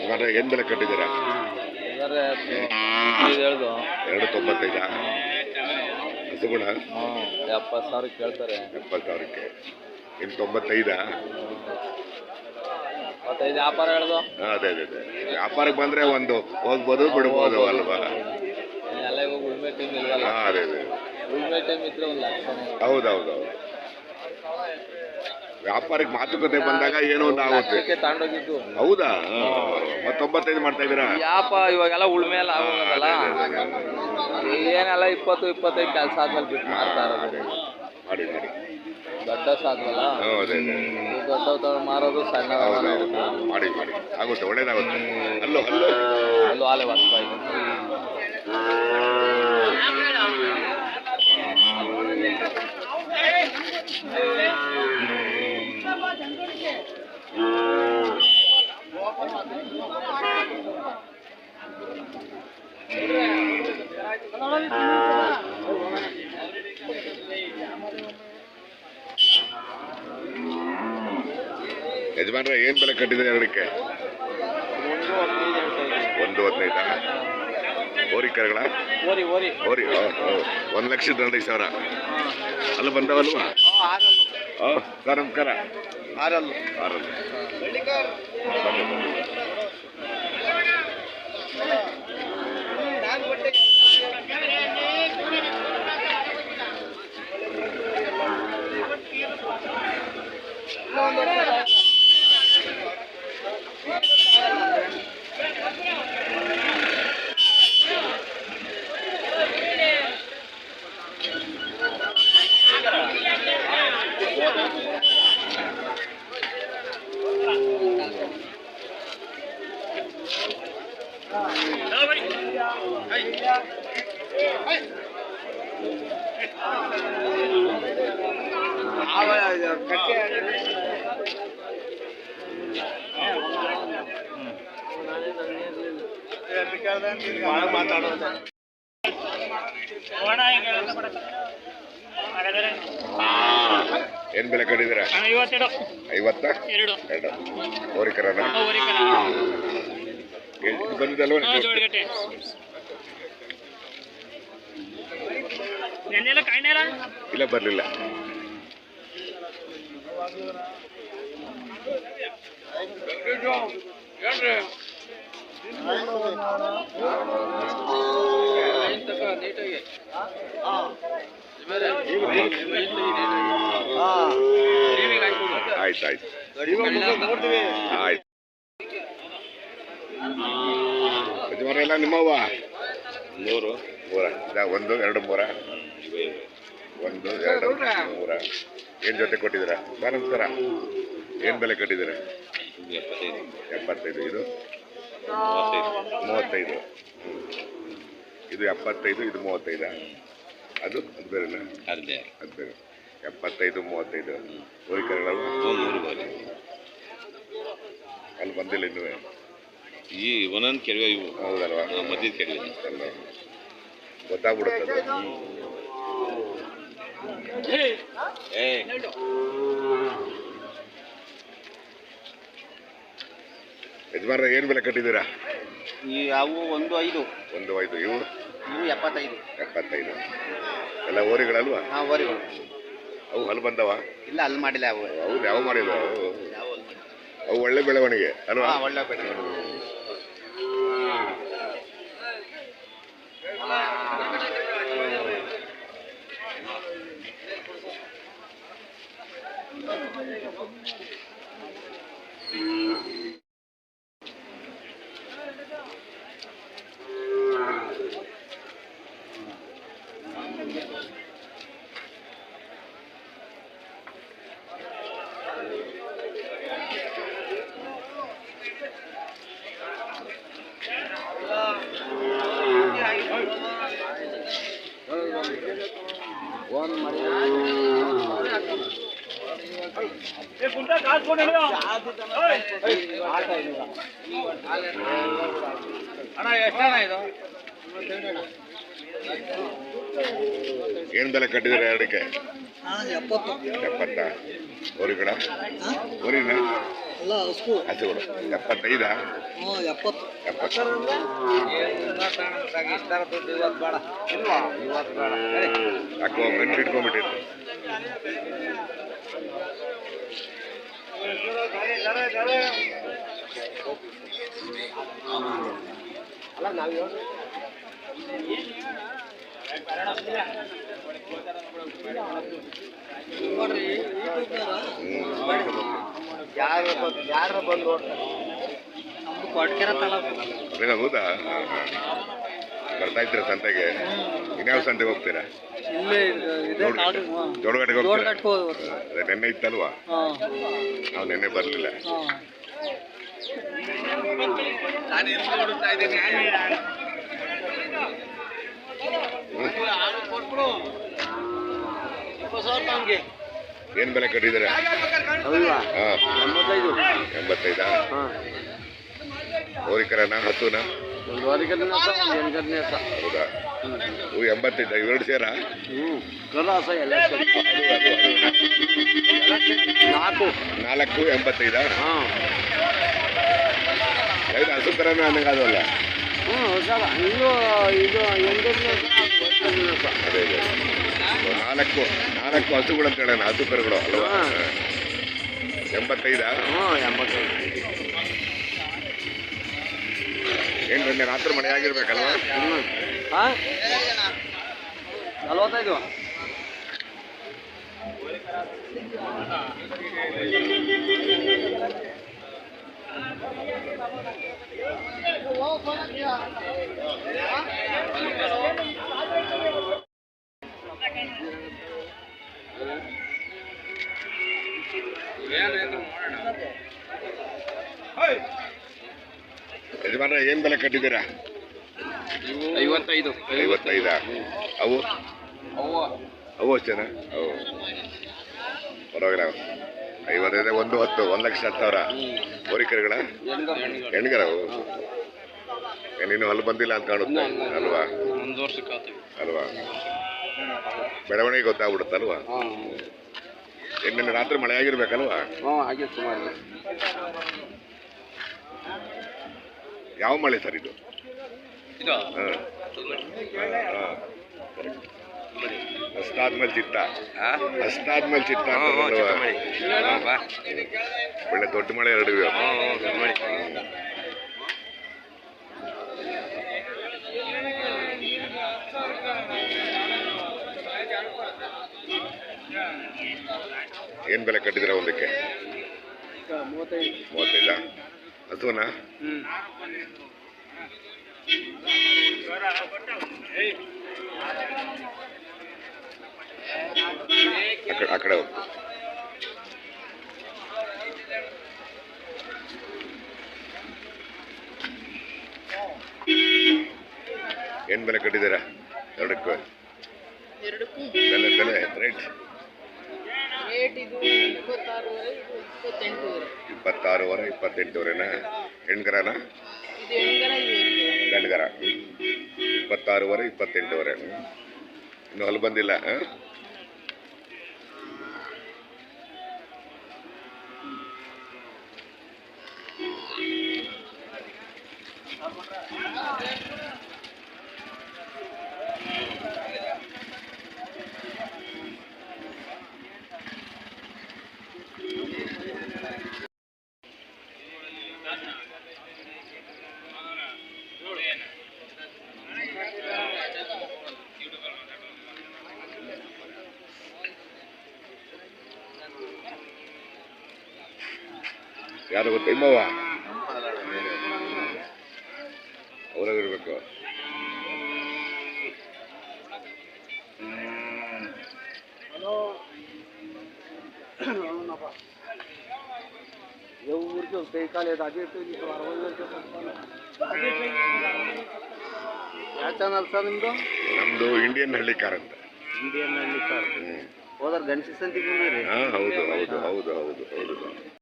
ಹಾಗಾದ್ರೆ ಏನ್ ಬೆಲೆ ಕಟ್ಟಿದ್ದೀರಾ? ಹೇಳ್ದು. ಎರಡು ತೊಂಬತ್ತೈದ? ಹಸುಗುಣ ಎಪ್ಪತ್ತು ಸಾವಿರ ಕೇಳ್ತಾರೆ. ಎಪ್ಪತ್ತು ಸಾವಿರಕ್ಕೆ. ಇನ್ನು ತೊಂಬತ್ತೈದ? ವ್ಯಾಪಾರ ಹೇಳ್ದು. ಅದೇ ಅದೇ ಅದೇ. ವ್ಯಾಪಾರಕ್ಕೆ ಬಂದ್ರೆ ಒಂದು ಹೋಗ್ಬೋದು ಬಿಡ್ಬೋದು ಅಲ್ವಾ? ಟೈಮ್ ಇಲ್ವಲ್ಲ ಹಾ ಅದೇ ಅದೇ. ಉಳ್ಮೆ ಟೈಮ್ ಇದ್ರೆ ಒಂದು ಲಕ್ಷನೇ ಹೌದೌದೌದು ವ್ಯಾಪಾರಕ್ಕೆ ಮಾತುಕತೆ ಬಂದಾಗ ಏನೋ ಒಂದು ಆಗುತ್ತೆ. ತಗೊಂಡೋಗಿದ್ದು ಹೌದಾ? ಮತ್ತೊಂಬತ್ತೈದು ಮಾಡ್ತಾ ಇದ್ದೀರಾ? ಯಾಪ ಇವಾಗೆಲ್ಲ ಉಳ್ಮೆ ಎಲ್ಲ ಆಗೋದಲ್ಲ ಏನೆಲ್ಲ ಇಪ್ಪತ್ತು ಇಪ್ಪತ್ತೈದು ಕೆಲಸ ಆದ್ಮೇಲೆ ಬಿಟ್ಟು ಮಾಡ್ತಾ ಇರೋದು. ಮಾಡಿ ಮಾಡಿ. ದೊಡ್ಡ ಸಾಧ್ವಲ್ಲ? ಅದೇ ಅದೇ. ದೊಡ್ಡ ಮಾರೋದು ಸಣ್ಣ ಹೌದೌದು ಮಾಡಿ ಮಾಡಿ. ಆಗುತ್ತೆ ಒಳ್ಳೇದಾಗುತ್ತೆ. ಅಲ್ಲೋ ಅಲ್ಲೋ ಅಲ್ಲೂ ಆಲೆ ವಾಸ್ಪಾಯಿ ಯಜಮಾನ್ರೆ ಏನ್ ಬೆಲೆ ಕಟ್ಟಿದ್ರೆ ಎರಡಕ್ಕೆ ಒಂದು ಹದಿನೈದ? ಓರಿ ಕರಗಳ? ಓರಿ ಓರಿ. ಓರಿ ಒಂದು ಲಕ್ಷದ ಹದಿನೈದು ಸಾವಿರ. ಅಲ್ಲಿ ಬಂದವಲ್ವಾ? ಓ ಸರ್ ನಮಸ್ಕಾರ ಆರಲ್ಲು. ಆರಲ್ಲ. ಏನ್ ಬೆಲೆ ಐವತ್ತೆರಡು ಐವತ್ತ? ಎರಡು. ಎರಡು. ಓರಿಕರ. ಬಂದಿದ್ದಲ್ವ ಜೋಡಿಗಟ್ಟೆ. ನೆನ್ನೆಲ್ಲ ಕಾಯ್ನೆಲ್ಲ ಇಲ್ಲ? ಬರ್ಲಿಲ್ಲ. ಆಯ್ತು ಆಯ್ತು. ಆಯ್ತು. ಯಜಮಾನ ಎಲ್ಲ ನಿಮ್ಮವ್ವ? ನೂರು ಮೂರ. ಇದಾ ಒಂದು ಎರಡು ಮೂರ? ಒಂದು ಎರಡು ಮೂರ. ಏನು ಜೊತೆ ಕೊಟ್ಟಿದ್ದೀರಾ? ಸರ್ ನಮಸ್ಕಾರ. ಏನು ಬೆಲೆ ಕಟ್ಟಿದ್ದೀರಾ? ಎಪ್ಪತ್ತೈದು. ಇದು? ಮೂವತ್ತೈದು. ಇದು ಎಪ್ಪತ್ತೈದು ಇದು ಮೂವತ್ತೈದ? ಅದು ಅದು ಬೇರೆನಾ ಅರ್ಧೆ ಅದು ಬೇರೆ. ಎಪ್ಪತ್ತೈದು ಮೂವತ್ತೈದು. ಹೋಗಿ ಕರೆಗಳು ಬರೀ. ಅಲ್ಲಿ ಬಂದಿಲ್ಲ ಇನ್ನೂ ಈ ಒಂದೊಂದು ಕೆಡವೆ ಇವು. ಹೌದಲ್ವಾ? ಮಧ್ಯದ ಕೆಡವೆ ಅಲ್ಲ ಗೊತ್ತಾಗ್ಬಿಡುತ್ತೆ. ಏ. ಯಜಮಾನ್ರ ಏನು ಬೆಲೆ ಕಟ್ಟಿದ್ದೀರಾ? ಈ ಅವು ಒಂದು ಐದು. ಒಂದು ಐದು ಇವು? ಇವು ಎಪ್ಪತ್ತೈದು. ಎಪ್ಪತ್ತೈದು. ಎಲ್ಲ ಓರಿಗಳಲ್ವಾ ಹಾಂ ಓರಿಗಳು ಅವು ಹಲ್ಲು ಬಂದವ? ಇಲ್ಲ ಅಲ್ಲಿ ಮಾಡಿಲ್ಲ ಅವು. ಅವು ಯಾವ ಮಾಡಿಲ್ಲ ಅವು ಒಳ್ಳೆ ಬೆಳವಣಿಗೆ ಅಲ್ವಾ ಹಾಂ ಒಳ್ಳೆ ಬೆಳೆ ಅಣ್ಣ ಎಷ್ಟಣ್ಣ ಇದು? ಏನು ಬೆಲೆ ಕಟ್ಟಿದ್ರೆ ಎರಡಕ್ಕೆ? ಎಪ್ಪತ್ತು. ಊರಿನ? ಹಸುಗಳು ಎಪ್ಪತ್ತೈದಾ? ಎಪ್ಪತ್ತು. ಯಾಕೋ ಇಟ್ಕೊಂಡ್ಬಿಟ್ಟಿತ್ತು ಯಾರು ಯಾರು ಬಂದು ಯಾರು ಕೊಟ್ಕೆರೆ ತಾಲೂಕು ಅದೇನ ಹೌದಾ ಹಾ, ಹಾ. ಬರ್ತಾ ಇದ್ರ ಸಂತೆಗೆ ಇನ್ಯಾವ ಸಂತೆಗೆ ಹೋಗ್ತೀರಾ? ಇಲ್ಲೇ ಇದೆ ಇದೆ ಕಾಡು. ಹಾಂ. ಜೋಡಗಟ್ಟೆಗೆ ಹೋಗ್ತೀರಾ? ಜೋಡಗಟ್ಟೆಗೆ ಹೋಗ್ಬೇಕು ಅದೇ ನೆನ್ನೆ ಇತ್ತಲ್ವಾ? ಹಾಂ. ನಾವು ನೆನ್ನೆ ಬರಲಿಲ್ಲ. ಏನ್ ಏನು ಬೆಲೆ ಕಟ್ಟಿದ್ದೀರಾ? ಹಾಂ. ಎಂಬತ್ತೈದು. ಎಂಬತ್ತೈದಾ? ಹಾಂ. ಹೋರಿಕರನ ಹಸುನ ಒಂದು ಒಂದು ಹೌದಾ? ಎಂಬತ್ತೈದ ಎರಡು ಸೇರ? ನಾಲ್ಕು. ನಾಲ್ಕು ಎಂಬತ್ತೈದಾ? ಹಾಂ. ಐದು ಹಸು ಥರನೇ ನನಗೆ ಅದಲ್ಲ ನಾಲ್ಕು. ನಾಲ್ಕು ಹಸುಗಳು ಅಂತ ಹೇಳೋಣ ಹಸು ಕರುಗಳು ಅಲ್ವಾ. ಎಂಬತ್ತೈದಾ? ಎಂಬತ್ತೈದು. ಏನು ನಿನ್ನೆ ರಾತ್ರಿ ಮಳೆ ಆಗಿರ್ಬೇಕಲ್ವಾ ನಲ್ವತ್ತೈದು. ಯಜಮಾನ ಏನ್ ಬೆಲೆ ಕಟ್ಟಿದ್ದೀರಾ? ಐವತ್ತೈದು. ಐವತ್ತೈದಾ? ಅವು? ಅವು ಅಷ್ಟೇನಾ? ಅವು ಪರವಾಗಿಲ್ಲ. ಐವತ್ತೈದು ಒಂದು ಹತ್ತು ಒಂದು ಲಕ್ಷ ಹತ್ತು ಸಾವಿರ. ಹೋರಿಕರುಗಳ ಹೆಣ್ಗರವು ನೀನು ಅಲ್ಲಿ ಬಂದಿಲ್ಲ ಅಂತ ಕಾಣುತ್ತೆ? ಅಲ್ವಾ? ಅಲ್ವಾ? ಬೆಳವಣಿಗೆ ಗೊತ್ತಾಗ್ಬಿಡುತ್ತಲ್ವಾ ನಿನ್ನೆ ರಾತ್ರಿ ಮಳೆ ಆಗಿರ್ಬೇಕಲ್ವಾ? ಯಾವ ಮಳೆ ಸರ್ ಇದು? ಇದು ಅಷ್ಟಾದ್ಮೇಲೆ ಚಿತ್ತ. ಅಷ್ಟಾದ್ಮೇಲೆ ಚಿತ್ತ? ಒಳ್ಳೆ ದೊಡ್ಡ ಮಳೆ ಎರಡು. ಏನ್ ಬೆಲೆ ಕಟ್ಟಿದಿರ ಒಂದಕ್ಕೆ? ಮೂವತ್ತೈದು. ಮೂವತ್ತೈದ? ಕಡೆ ಹೋಗು. ಏನ್ ಬೆಲೆ ಕಟ್ಟಿದ್ದೀರಾ? ಎರಡಕ್ಕೂ. ಬೆಲೆ ಬೆಲೆ ರೇಟ್. ಇಪ್ಪತ್ತಾರೂವರೆ ಇಪ್ಪತ್ತೆಂಟುವರೆನಾ? ಹೆಣ್ಗರನ ಗಂಡ್ಗರ. ಇಪ್ಪತ್ತಾರೂವರೆ ಇಪ್ಪತ್ತೆಂಟುವರೆ. ಇನ್ನು ಹೊಲ ಬಂದಿಲ್ಲ ಆ? ಯಾರು ಗೊತ್ತ? ಇಮ್ಮವ್ವ. ಅವರಾಗಿರ್ಬೇಕು. ಊರಿಗೆ ಇದು ಅದೇ ಯಾವ ಚಾನಲ್ ಸರ್ ನಿಮ್ಮದು ನಮ್ದು ಇಂಡಿಯನ್ ಹಳ್ಳಿಕಾರ್ ಅಂತ. ಇಂಡಿಯನ್ ಹಳ್ಳಿ ಕಾರ್ ಹೋದ್ರೆ ಹೋದ್ರ ಗಣೇಶ ಸಂತಿಗೆ ಬಂದಿರಿ ಹಾ ಹೌದು ಹೌದು ಹೌದು ಹೌದು ಹೌದು.